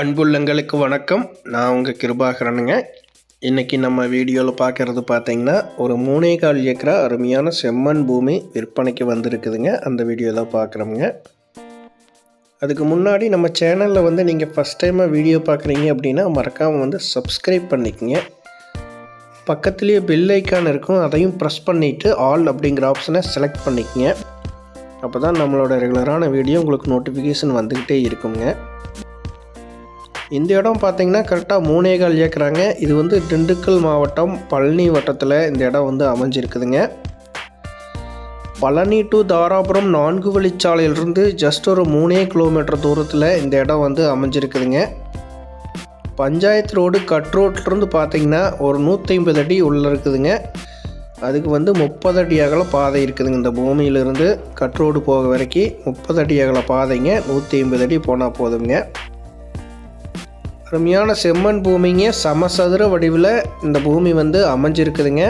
அன்புள்ளங்களுக்கு வணக்கம். நான் உங்கள் கிருபாகரனுங்க. இன்றைக்கி நம்ம வீடியோவில் பார்க்குறது பார்த்தீங்கன்னா ஒரு மூணே கால் ஏக்கரா அருமையான செம்மண் பூமி விற்பனைக்கு வந்திருக்குதுங்க. அந்த வீடியோ தான் பார்க்குறோமுங்க. அதுக்கு முன்னாடி நம்ம சேனலில் வந்து நீங்கள் ஃபஸ்ட் டைமாக வீடியோ பார்க்குறீங்க அப்படின்னா மறக்காமல் வந்து சப்ஸ்கிரைப் பண்ணிக்கங்க. பக்கத்துலேயே பெல் ஐக்கான் இருக்கும். அதையும் ப்ரெஸ் பண்ணிவிட்டு ஆல் அப்படிங்கிற ஆப்ஷனை செலக்ட் பண்ணிக்கங்க. அப்போ தான் நம்மளோட ரெகுலரான வீடியோ உங்களுக்கு நோட்டிஃபிகேஷன் வந்துக்கிட்டே இருக்குங்க. இந்த இடம் பார்த்தீங்கன்னா கரெக்டாக மூணே கால் ஏக்கராங்க இது வந்து திண்டுக்கல் மாவட்டம் பழனி வட்டத்தில் இந்த இடம் வந்து அமைஞ்சிருக்குதுங்க. பழனி டு தாராபுரம் நான்கு வழிச்சாலையிலிருந்து ஜஸ்ட் ஒரு மூணே கிலோமீட்டர் தூரத்தில் இந்த இடம் வந்து அமைஞ்சிருக்குதுங்க. பஞ்சாயத்து ரோடு கட் ரோட்லேருந்து பார்த்தீங்கன்னா ஒரு நூற்றி ஐம்பது அடி உள்ளே இருக்குதுங்க. அதுக்கு வந்து முப்பது அடி அகல பாதை இருக்குதுங்க இந்த பூமியிலிருந்து. கட் ரோடு போக வரைக்கும் முப்பது அடி அகல பாதைங்க நூற்றி ஐம்பது அடி போனால் போதுங்க அருமையான செம்மண் பூமிங்க. சமசதுர வடிவில் இந்த பூமி வந்து அமைஞ்சிருக்குதுங்க.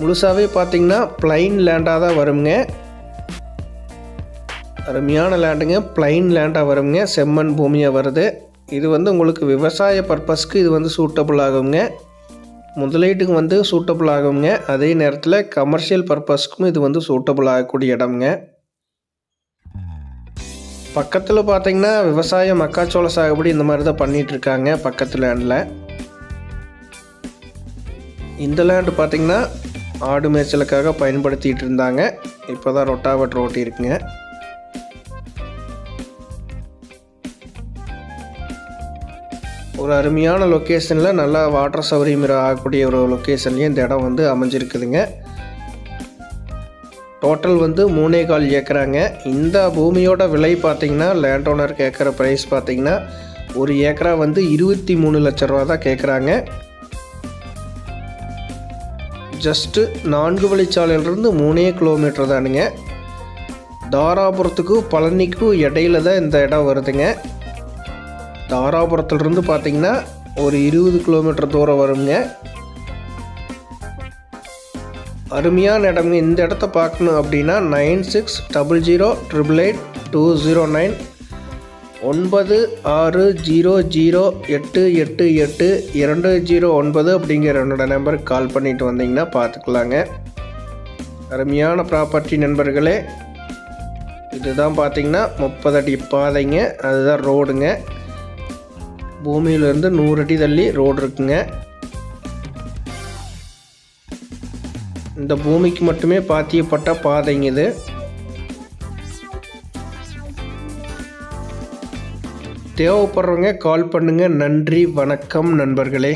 முழுசாகவே பார்த்தீங்கன்னா பிளைன் லேண்டாக தான் வருங்க. அருமையான லேண்டுங்க பிளைன் லேண்டாக வருங்க. செம்மண் பூமியாக வருது. இது வந்து உங்களுக்கு விவசாய பர்பஸ்க்கு இது வந்து சூட்டபுள் ஆகுங்க. முதலீட்டுக்கு வந்து சூட்டபுள் ஆகுங்க. அதே நேரத்தில் கமர்ஷியல் பர்பஸ்க்கும் இது வந்து சூட்டபுள் ஆகக்கூடிய இடம்ங்க. பக்கத்தில் பார்த்தீங்கன்னா விவசாயம் மக்காச்சோள சாகுபடி இந்த மாதிரி தான் பண்ணிகிட்ருக்காங்க இருக்காங்க பக்கத்து லேண்டில் இந்த லேண்டு பார்த்தீங்கன்னா ஆடு மேய்ச்சலுக்காக பயன்படுத்திகிட்டு இருந்தாங்க. இப்போ தான் ரொட்டாவட் ரோட்டி இருக்குங்க. ஒரு அருமையான லொக்கேஷனில் நல்லா வாட்டர் சௌகரியம் ஆகக்கூடிய ஒரு லொக்கேஷன்லேயும் இந்த இடம் வந்து அமைஞ்சிருக்குதுங்க. டோட்டல் வந்து மூணே கால் ஏக்கராங்க இந்த பூமியோட விலை பார்த்தீங்கன்னா லேண்ட் ஓனர் கேட்குற ப்ரைஸ் பார்த்தீங்கன்னா ஒரு ஏக்கரா வந்து இருபத்தி மூணு லட்ச ரூபா தான் கேட்குறாங்க. ஜஸ்ட்டு நான்கு வழிச்சாலையிலிருந்து மூணே கிலோமீட்டர் தானுங்க. தாராபுரத்துக்கும் பழனிக்கும் இடையில தான் இந்த இடம் வருதுங்க. தாராபுரத்துலேருந்து பார்த்தீங்கன்னா ஒரு இருபது கிலோமீட்டர் தூரம் வருங்க. அருமையான இடம் இந்த இடத்த பார்க்கணும் அப்படின்னா nine six double zero triple eight two zero nine. ஒன்பது ஆறு ஜீரோ ஜீரோ எட்டு எட்டு எட்டு இரண்டு ஜீரோ ஒன்பது அப்படிங்கிற என்னோட நம்பருக்கு கால் பண்ணிட்டு வந்தீங்கன்னா பார்த்துக்கலாங்க. அருமையான ப்ராப்பர்ட்டி நண்பர்களே இதுதான் பார்த்தீங்கன்னா முப்பது அடி பாதைங்க. அதுதான் ரோடுங்க. பூமியிலேருந்து நூறு அடி தள்ளி ரோடு இருக்குங்க. இந்த பூமிக்கு மட்டுமே பாத்தியப்பட்ட பாதைங்க இது. தேவைப்படுறவங்க கால் பண்ணுங்க. நன்றி வணக்கம் நண்பர்களே.